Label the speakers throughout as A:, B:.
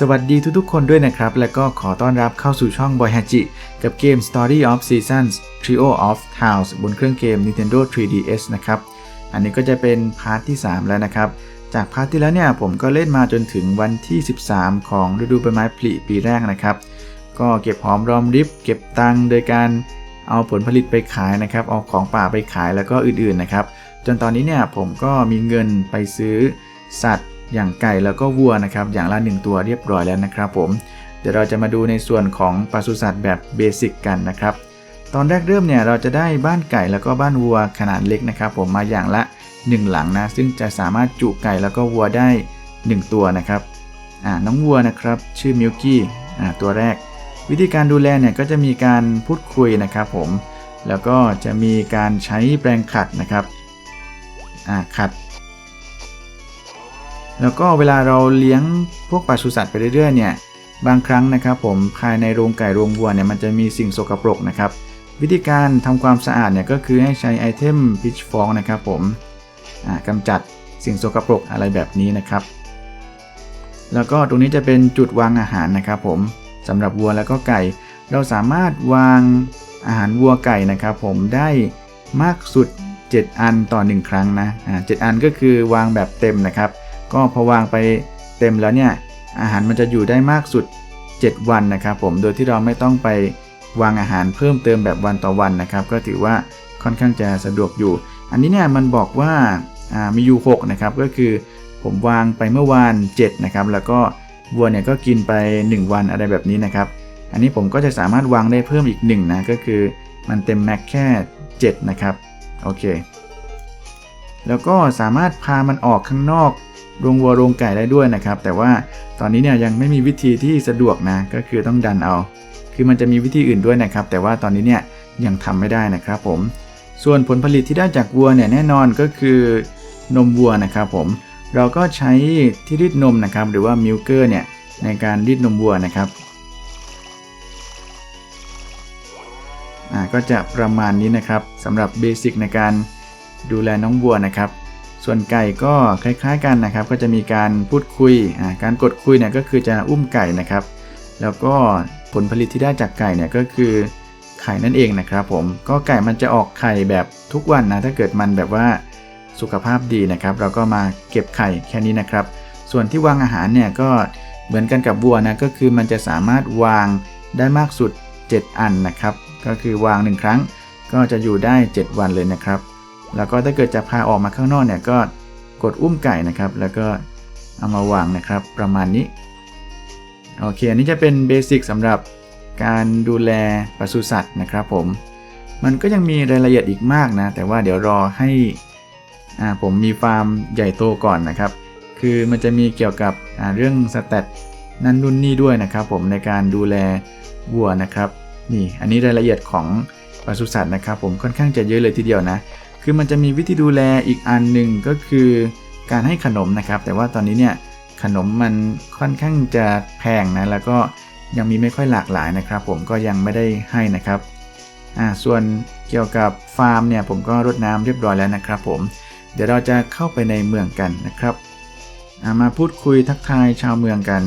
A: สวัสดีทุกๆ คนด้วยนะครับ และก็ขอต้อนรับเข้าสู่ช่อง Boy Haji กับเกม Story of Seasons Trio of Towns บนเครื่องเกม Nintendo 3DS นะครับ อันนี้ก็จะเป็นพาร์ทที่ 3 แล้วนะครับ จากพาร์ทที่แล้วเนี่ยผมก็เล่นมาจนถึงวันที่ 13 ของฤดูใบไม้ผลิปีแรกนะครับ ก็เก็บหอมรอมริบ เก็บตังค์โดยการเอาผลผลิตไปขายนะครับ เอาของป่าไปขายแล้วก็อื่นๆนะครับ จนตอนนี้เนี่ยผมก็มีเงินไปซื้อสัตว์ อย่างไก่แล้วก็วัวนะครับอย่างละ 1 ตัวเรียบร้อยแล้วนะครับผม เดี๋ยวเราจะมาดูในส่วนของปศุสัตว์แบบเบสิกกันนะครับตอนแรกเริ่มเนี่ยเราจะได้บ้านไก่แล้วก็บ้านวัวขนาดเล็กนะครับ ผมมาอย่างละ 1 หลังนะซึ่งจะสามารถจุไก่แล้วก็วัวได้ 1 ตัวนะครับอ่าน้องวัวนะครับชื่อมิลกี้อ่าตัวแรก วิธีการดูแลเนี่ยก็จะมีการพูดคุยนะครับผมแล้วก็จะมีการใช้แปรงขัดนะครับอ่าขัด แล้วก็เวลาเราเลี้ยงพวกปศุสัตว์ไปเรื่อยๆเนี่ยบางครั้งนะครับผมภายในโรงไก่โรงวัวเนี่ยมันจะมีสิ่งสกปรกนะครับ วิธีการทำความสะอาดเนี่ยก็คือให้ใช้ไอเทมพิชฟองนะครับผมอ่ากำจัดสิ่งสกปรกอะไรแบบนี้นะครับ แล้วก็ตรงนี้จะเป็นจุดวางอาหารนะครับผมสำหรับวัวแล้วก็ไก่ เราสามารถวางอาหารวัวไก่นะครับผมได้มากสุด 7 อันต่อ 1 ครั้งนะอ่า7อันก็คือวางแบบเต็มนะครับ ก็พอวางไปเต็มแล้วเนี่ยอาหารมันจะอยู่ได้มากสุด 7 วันนะครับผมโดยที่เราไม่ต้องไปวางอาหารเพิ่มเติมแบบวันต่อวันนะครับ ก็ถือว่าค่อนข้างจะสะดวกอยู่ อันนี้เนี่ยมันบอกว่าามีอยู่6นะครับก็คือผมวางไปเมื่อวาน7นะครับแล้วก็วัวเนี่ยก็กินไป 1 วันอะไรแบบนี้นะครับ อันนี้ผมก็จะสามารถวางได้เพิ่มอีก1นะก็คือมันเต็มแม็กแค่ 7 นะครับโอเคแล้วก็สามารถพามันออกข้างนอก โรงวัวโรงไก่ได้ด้วยนะครับ แต่ว่าตอนนี้เนี่ยยังไม่มีวิธีที่สะดวกนะ ก็คือต้องดันเอา คือมันจะมีวิธีอื่นด้วยนะครับ แต่ว่าตอนนี้เนี่ยยังทำไม่ได้นะครับผม ส่วนผลผลิตที่ได้จากวัวเนี่ยแน่นอนก็คือนมวัวนะครับผม เราก็ใช้ที่รีดนมนะครับ หรือว่ามิลเกอร์เนี่ยในการรีดนมวัวนะครับอ่าก็จะประมาณนี้นะครับสำหรับเบสิกในการดูแลน้องวัวนะครับ ส่วนไก่ก็คล้ายๆกันนะครับ ก็จะมีการพูดคุยการกดคุยเนี่ยก็คือจะอุ้มไก่นะครับ แล้วก็ผลผลิตที่ได้จากไก่เนี่ยก็คือไข่นั่นเองนะครับผมก็ไก่มันจะออกไข่แบบทุกวันนะถ้าเกิดมันแบบว่าสุขภาพดีนะครับ เราก็มาเก็บไข่แค่นี้นะครับ ส่วนที่วางอาหารเนี่ยก็เหมือนกันกับวัวนะก็คือมันจะสามารถวางได้มากสุด 7 อันนะครับ ก็คือวาง 1 ครั้งก็จะอยู่ได้ 7 วันเลยนะครับ แล้วก็ถ้าเกิดจะพาออกมาข้างนอกเนี่ยก็กดอุ้มไก่นะครับ แล้วก็เอามาวางนะครับ ประมาณนี้โอเคอันนี้จะเป็นเบสิกสำหรับการดูแลปศุสัตว์นะครับผม มันก็ยังมีรายละเอียดอีกมากนะ แต่ว่าเดี๋ยวรอให้อ่าผมมีฟาร์มใหญ่โตก่อนนะครับ คือมันจะมีเกี่ยวกับเรื่องสแตทนั่นนู่นนี่ด้วยนะครับ ผมในการดูแลวัวนะครับ นี่อันนี้รายละเอียดของปศุสัตว์นะครับ ผมค่อนข้างจะเยอะเลยทีเดียวนะ คือมันจะมีวิธีดูแลอีกอันหนึ่งก็คือการให้ขนมนะครับ แต่ว่าตอนนี้เนี่ยขนมมันค่อนข้างจะแพงนะแล้วก็ยังมีไม่ค่อยหลากหลายนะครับ ผมก็ยังไม่ได้ให้นะครับอ่าส่วนเกี่ยวกับฟาร์มเนี่ยผมก็รดน้ำเรียบร้อยแล้วนะครับ ผมเดี๋ยวเราจะเข้าไปในเมืองกันนะครับามาพูดคุยทักทายชาวเมืองกัน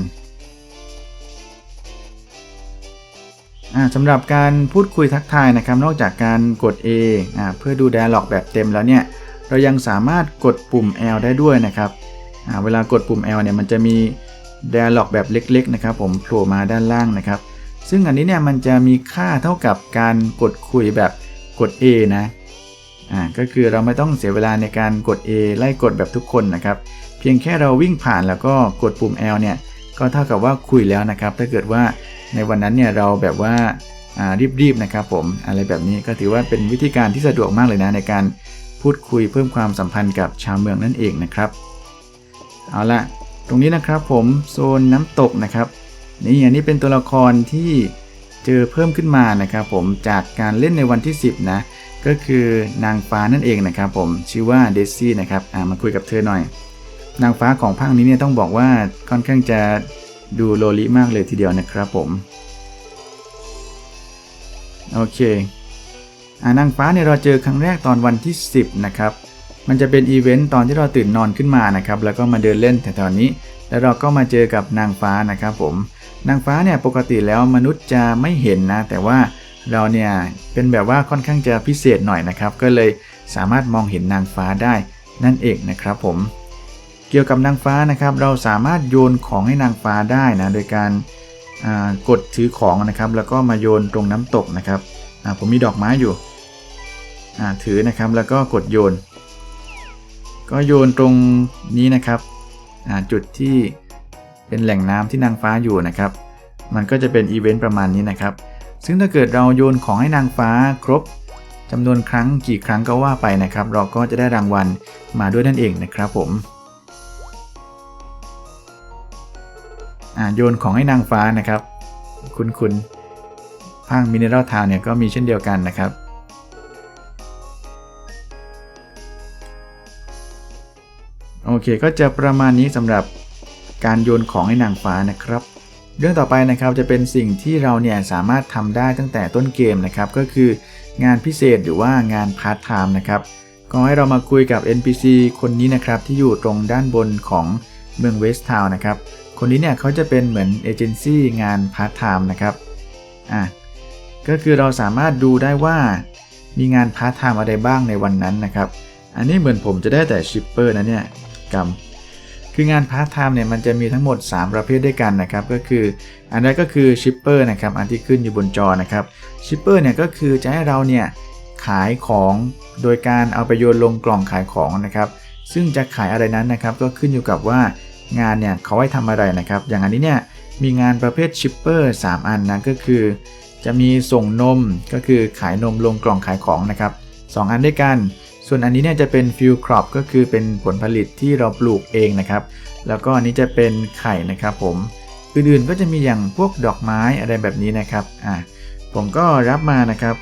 A: สำหรับการพูดคุยทักทายนะครับ นอกจากการกด A อ่าเพื่อดู Dialog แบบเต็มแล้วเนี่ย เรายังสามารถกดปุ่ม L ได้ด้วยนะครับ เวลากดปุ่ม L เนี่ยมันจะมี Dialog แบบเล็กๆนะครับผมโผล่มาด้านล่างนะครับ ซึ่งอันนี้เนี่ยมันจะมีค่าเท่ากับการกดคุยแบบกด A นะอ่าก็คือเราไม่ต้องเสียเวลาในการกด A ไล่กดแบบทุกคนนะครับ เพียงแค่เราวิ่งผ่านแล้วก็กดปุ่ม L เนี่ยก็เท่ากับว่าคุยแล้วนะครับ ถ้าเกิดว่า ในวันนั้นเนี่ยเราแบบว่ารีบๆนะครับผมอะไรแบบนี้ก็ถือว่าเป็นวิธีการที่สะดวกมากเลยนะในการพูดคุยเพิ่มความสัมพันธ์กับชาวเมืองนั่นเองนะครับเอาละตรงนี้นะครับผมโซนน้ำตกนะครับนี่อันนี้เป็นตัวละครที่เจอเพิ่มขึ้นมานะครับผมจากการเล่นในวันที่ 10นะก็คือนางฟ้านั่นเองนะครับผมชื่อว่าเดซี่นะครับมาคุยกับเธอหน่อย นางฟ้าของภาคนี้เนี่ยต้องบอกว่าค่อนข้างจะ ดูโลลิมากเลยทีเดียวนะครับผม โอเคอานางฟ้าเนี่ยเราเจอครั้งแรกตอนวันที่ 10 นะครับ มันจะเป็นอีเวนต์ตอนที่เราตื่นนอนขึ้นมานะครับ แล้วก็มาเดินเล่นแถวๆนี้ แล้วเราก็มาเจอกับนางฟ้านะครับผม นางฟ้าเนี่ยปกติแล้วมนุษย์จะไม่เห็นนะ แต่ว่าเราเนี่ยเป็นแบบว่าค่อนข้างจะพิเศษหน่อยนะครับ ก็เลยสามารถมองเห็นนางฟ้าได้นั่นเองนะครับผม เกี่ยวกับนางฟ้านะครับ เราสามารถโยนของให้นางฟ้าได้นะโดยการกดถือของนะครับ แล้วก็มาโยนตรงน้ำตกนะครับผมมีดอกไม้อยู่ถือนะครับแล้วก็กดโยน ก็โยนตรงนี้นะครับจุดที่เป็นแหล่งน้ำที่นางฟ้าอยู่นะครับ มันก็จะเป็นอีเวนต์ประมาณนี้นะครับ ซึ่งถ้าเกิดเราโยนของให้นางฟ้าครบจำนวนครั้งกี่ครั้งก็ว่าไปนะครับ เราก็จะได้รางวัลมาด้วยนั่นเองนะครับผม โยนของให้นางฟ้านะครับ คุณคุณพังมินเนอรัลทาวเนี่ยก็มีเช่นเดียวกันนะครับ โอเคก็จะประมาณนี้สำหรับการโยนของให้นางฟ้านะครับ เรื่องต่อไปนะครับจะเป็นสิ่งที่เราเนี่ยสามารถทำได้ตั้งแต่ต้นเกมนะครับ ก็คืองานพิเศษหรือว่างานพาร์ทไทม์นะครับก็ให้เรามาคุยกับ NPC คนนี้นะครับที่อยู่ตรงด้านบนของเมืองเวสต์ทาวน์นะครับ คนนี้เนี่ยเขาจะเป็นเหมือนเอเจนซี่งานพาร์ทไทม์นะครับอะก็คือเราสามารถดูได้ว่ามีงานพาร์ทไทม์อะไรบ้างในวันนั้นนะครับ อันนี้เหมือนผมจะได้แต่ชิปเปอร์นะเนี่ยกรรมคืองานพาร์ทไทม์เนี่ยมันจะมีทั้งหมด 3 ประเภทด้วยกันนะครับ ก็คือ อันแรกก็คือชิปเปอร์นะครับ อันที่ขึ้นอยู่บนจอนะครับ ชิปเปอร์เนี่ยก็คือจะให้เราเนี่ยขายของโดยการเอาไปโยนลงกล่องขายของนะครับ ซึ่งจะขายอะไรนั้นนะครับก็ขึ้นอยู่กับว่า งานเนี่ยเขาให้ทำอะไรนะครับ อย่างอันนี้เนี่ยมีงานประเภทชิปเปอร์3อันนะก็คือ จะมีส่งนมก็คือขายนมลงกล่องขายของนะครับ2อันด้วยกัน ส่วนอันนี้เนี่ยจะเป็นฟิลครอปก็คือเป็นผลผลิตที่เราปลูกเองนะครับ แล้วก็อันนี้จะเป็นไข่นะครับผมอื่นๆก็จะมีอย่างพวกดอกไม้อะไรแบบนี้นะครับอ่าผมก็รับมานะครับ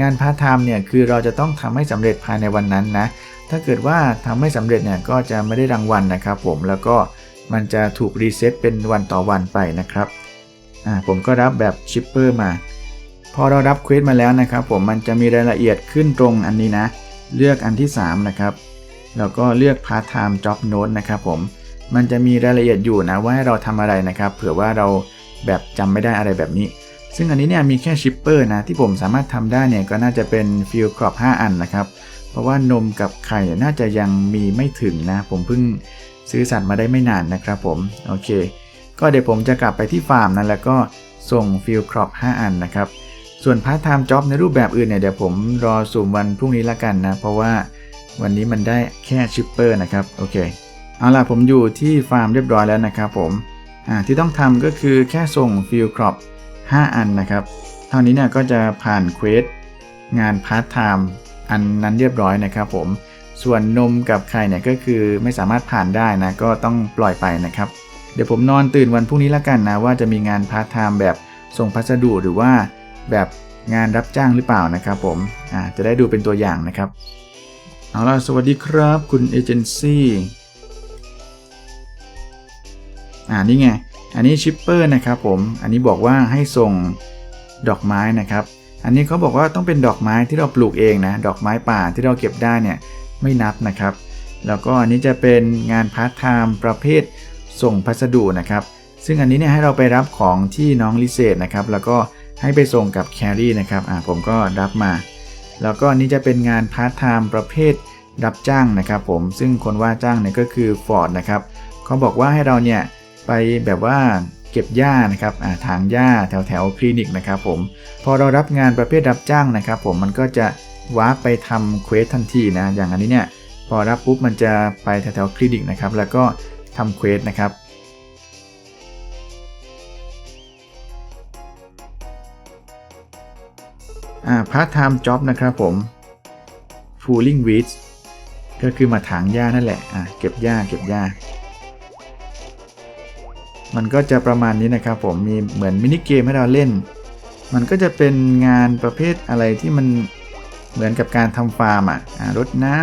A: งานพาร์ทไทม์เนี่ยคือเราจะต้องทำให้สำเร็จภายในวันนั้นนะ ถ้าเกิดว่าทำไม่สำเร็จเนี่ยก็จะไม่ได้รางวัลนะครับ ผมแล้วก็มันจะถูกรีเซ็ตเป็นวันต่อวันไปนะครับอ่าผมก็รับแบบชิปเปอร์มา พอเรารับเควสมาแล้วนะครับ ผมมันจะมีรายละเอียดขึ้นตรงอันนี้นะ เลือกอันที่ 3 นะครับ แล้วก็เลือก part time job note นะครับผมมันจะมีรายละเอียดอยู่นะว่าให้เราทำอะไรนะครับ เผื่อว่าเราแบบจำไม่ได้อะไรแบบนี้ ซึ่งอันนี้เนี่ยมีแค่ชิปเปอร์นะที่ผมสามารถทำได้เนี่ยก็น่าจะเป็นฟิลครอป5อันนะครับ ราะว่านมกับไข่น่าจะยังมีไม่ถึงนะ ผมเพิ่งซื้อสัตว์มาได้ไม่นานนะครับผม โอเค ก็เดี๋ยวผมจะกลับไปที่ฟาร์มนะแล้วก็ส่งฟิลครอป5 อันนะครับ ส่วนพาร์ทไทม์จ็อบในรูปแบบอื่นเนี่ยเดี๋ยวผมรอสุ่มวันพรุ่งนี้ละกันนะ เพราะว่าวันนี้มันได้แค่ชิปเปอร์นะครับ โอเค เอาล่ะผมอยู่ที่ฟาร์มเรียบร้อยแล้วนะครับผมอ่าที่ต้องทำก็คือแค่ส่งฟิลครอป5 อันนะครับ เท่านี้เนี่ยก็จะผ่านเควสงานพาร์ทไทม์ อันนั้นเรียบร้อยนะครับผมส่วนนมกับไข่เนี่ยก็คือไม่สามารถผ่านได้นะก็ต้องปล่อยไปนะครับ เดี๋ยวผมนอนตื่นวันพรุ่งนี้ละกันนะว่าจะมีงานพาร์ทไทม์แบบส่งพัสดุหรือว่าแบบงานรับจ้างหรือเปล่านะครับผมจะได้ดูเป็นตัวอย่างนะครับเอาล่ะสวัสดีครับคุณเอเจนซี่อ่านี่ไง อันนี้ชิปเปอร์นะครับผมอันนี้บอกว่าให้ส่งดอกไม้นะครับ อันนี้เขาบอกว่าต้องเป็นดอกไม้ที่เราปลูกเองนะ ดอกไม้ป่าที่เราเก็บได้เนี่ยไม่นับนะครับ แล้วก็อันนี้จะเป็นงานพาร์ทไทม์ประเภทส่งพัสดุนะครับ ซึ่งอันนี้เนี่ยให้เราไปรับของที่น้องลิเซตนะครับ แล้วก็ให้ไปส่งกับแครี่นะครับ อ่าผมก็รับมา แล้วก็นี้จะเป็นงานพาร์ทไทม์ประเภทรับจ้างนะครับผม ซึ่งคนว่าจ้างเนี่ยก็คือ Ford นะครับ เขาบอกว่าให้เราเนี่ยไปแบบว่า เก็บหญ้านะครับอ่าทางหญ้าแถวแถวคลินิกนะครับผมพอเรารับงานประเภทรับจ้างนะครับผมมันก็จะว้าไปทำเควสทันทีนะอย่างอันนี้เนี่ยพอรับปุ๊บมันจะไปแถวแถวคลินิกนะครับแล้วก็ทำเควสนะครับอ่าพาร์ทไทม์จ็อบนะครับผม pulling weeds ก็คือมาถางหญ้านั่นแหละ อ่าเก็บหญ้าเก็บหญ้า มันก็จะประมาณนี้นะครับผมมีเหมือนมินิเกมให้เราเล่น มันก็จะเป็นงานประเภทอะไรที่มันเหมือนกับการทำฟาร์มอะรดน้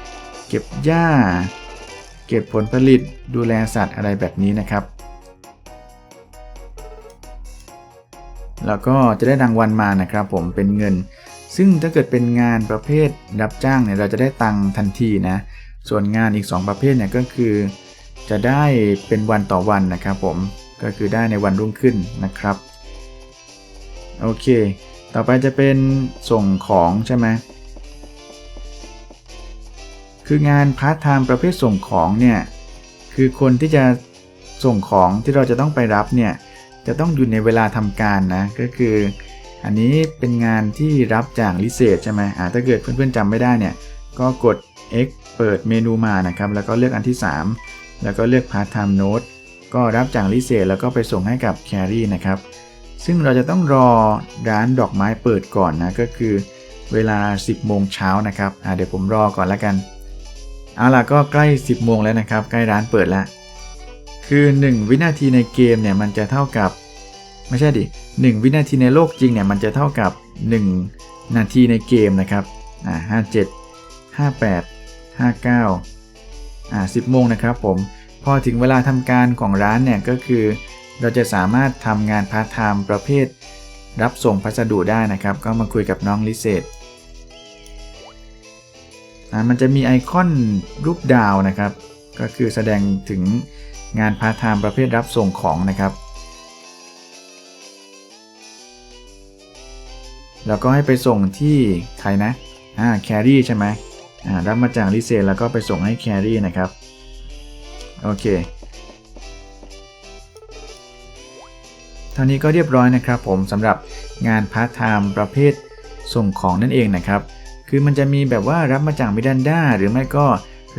A: ำเก็บหญ้า เก็บผลผลิตดูแลสัตว์อะไรแบบนี้นะครับ แล้วก็จะได้รางวัลมานะครับผมเป็นเงิน ซึ่งถ้าเกิดเป็นงานประเภทรับจ้างเนี่ยเราจะได้ตังค์ทันทีนะ ส่วนงานอีก 2 ประเภทเนี่ยก็คือ จะได้เป็นวันต่อวันนะครับผมก็คือได้ในวันรุ่งขึ้นนะครับโอเค ต่อไปจะเป็นส่งของใช่ไหมคืองานพาร์ทไทม์ประเภทส่งของเนี่ยคือคนที่จะส่งของที่เราจะต้องไปรับเนี่ยจะต้องอยู่ในเวลาทำการนะก็คืออันนี้เป็นงานที่รับจากลิเซตใช่ไหมอ่าถ้าเกิดเพื่อนๆจำไม่ได้เนี่ยก็กด X เปิดเมนูมานะครับ แล้วก็เลือกอันที่ 3 แล้วก็เลือก Part Time Note ก็รับจากลิเซแล้วก็ไปส่งให้กับ Carry นะครับ ซึ่งเราจะต้องรอร้านดอกไม้เปิดก่อนนะ ก็คือเวลา 10 โมงเช้านะครับเดี๋ยวผมรอก่อนแล้วกัน เอาล่ะก็ใกล้ 10 โมงแล้วนะครับ ใกล้ร้านเปิดแล้ว คือ 1 วินาทีในเกมเนี่ยมันจะเท่ากับ ไม่ใช่ดิ 1 วินาทีในโลกจริงเนี่ยมันจะเท่ากับ 1 นาทีในเกมนะครับ อ่า 57 58 59 อ่า10โมงนะครับผม พอถึงเวลาทำการของร้านเนี่ยก็คือ เราจะสามารถทำงานพาร์ทไทม์ประเภท รับส่งพัสดุได้นะครับ ก็มาคุยกับน้องลิเซตอ่ามันจะมีไอคอนรูปดาวนะครับ ก็คือแสดงถึงงานพาร์ทไทม์ประเภทรับส่งของนะครับแล้วก็ให้ไปส่งที่ใครนะ อ่า แครี่ใช่ไหม รับมาจากลิเซแล้วก็ไปส่งให้แครี่นะครับ โอเคเท่านี้ก็เรียบร้อยนะครับ ผมสำหรับงานพาร์ทไทม์ประเภทส่งของนั่นเองนะครับ คือมันจะมีแบบว่ารับมาจากมิดันด้าหรือไม่ก็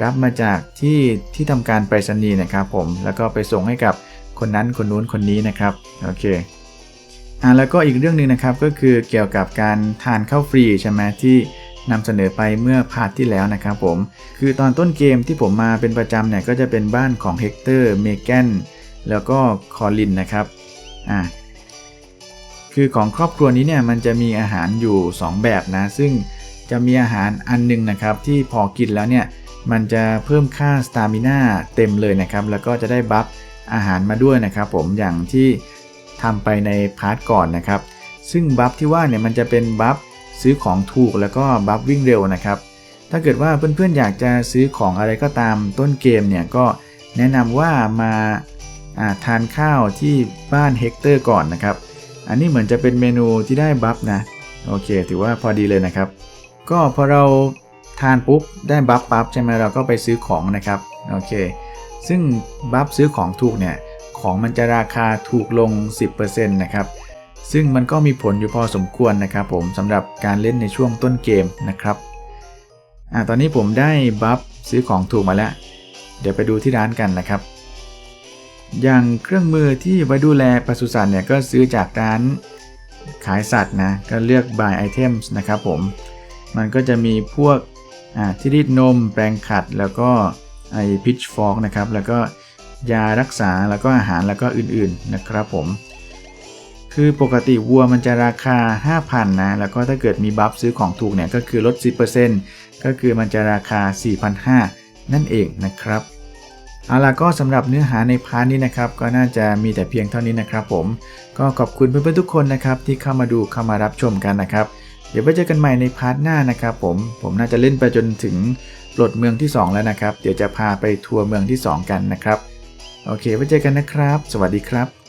A: รับมาจากที่ที่ทำการไปรษณีย์นะครับ ผมแล้วก็ไปส่งให้กับคนนั้นคนนู้นคนนี้นะครับโอเคอ่าแล้วก็อีกเรื่องหนึ่งนะครับก็คือเกี่ยวกับการทานข้าวฟรีใช่ไหมที่ นำเสนอไปเมื่อพาร์ทที่แล้วนะครับผม คือตอนต้นเกมที่ผมมาเป็นประจำเนี่ยก็จะเป็นบ้านของเฮกเตอร์ เมแกน แล้วก็คอลินนะครับ อ่า คือของครอบครัวนี้เนี่ยมันจะมีอาหารอยู่ 2 แบบนะ ซึ่งจะมีอาหารอันหนึงนะครับที่พอกินแล้วเนี่ยมันจะเพิ่มค่าสตามิน่าเต็มเลยนะครับ แล้วก็จะได้บัฟอาหารมาด้วยนะครับ ผมอย่างที่ทำไปในพาร์ทก่อนนะครับ ซึ่งบัฟที่ว่าเนี่ยมันจะเป็นบัฟ ซื้อของถูกแล้วก็บัฟวิ่งเร็วนะครับ ถ้าเกิดว่าเพื่อนๆอยากจะซื้อของอะไรก็ตามต้นเกมเนี่ยก็แนะนำว่ามาาทานข้าวที่บ้านเฮกเตอร์ก่อนนะครับ อันนี้เหมือนจะเป็นเมนูที่ได้บัฟนะ โอเค ถือว่าพอดีเลยนะครับ ก็พอเราทานปุ๊บได้บัฟปั๊บใช่ไหมเราก็ไปซื้อของนะครับ โอเค ซึ่งบัฟซื้อของถูกเนี่ย ของมันจะราคาถูกลง 10%นะครับ ซึ่งมันก็มีผลอยู่พอสมควรนะครับผมสำหรับการเล่นในช่วงต้นเกมนะครับอ่าตอนนี้ผมได้บัฟซื้อของถูกมาแล้ว เดี๋ยวไปดูที่ร้านกันนะครับ อย่างเครื่องมือที่ไว้ดูแลปศุสัตว์เนี่ยก็ซื้อจากร้านขายสัตว์นะก็เลือก buy items นะครับผม มันก็จะมีพวกอ่าที่รีดนม แปรงขัด แล้วก็ไอพิชฟอกนะครับ แล้วก็ยารักษาแล้วก็อาหารแล้วก็อื่นๆนะครับผม คือปกติวัวมันจะราคา 5,000 นะ แล้วก็ถ้าเกิดมีบัฟซื้อของถูกเนี่ยก็คือลด 10%ก็คือมันจะราคา 4,500 นั่นเองนะครับเอาล่ะก็สำหรับเนื้อหาในพาร์ทนี้นะครับ ก็น่าจะมีแต่เพียงเท่านี้นะครับผม ก็ขอบคุณเพื่อนๆทุกคนนะครับที่เข้ามาดูเข้ามารับชมกันนะครับ เดี๋ยวไปเจอกันใหม่ในพาร์ทหน้านะครับผม ผมน่าจะเล่นไปจนถึงปลดเมืองที่ 2 แล้วนะครับ เดี๋ยวจะพาไปทัวร์เมืองที่ 2 กันนะครับ โอเคไว้เจอกันนะครับ สวัสดีครับ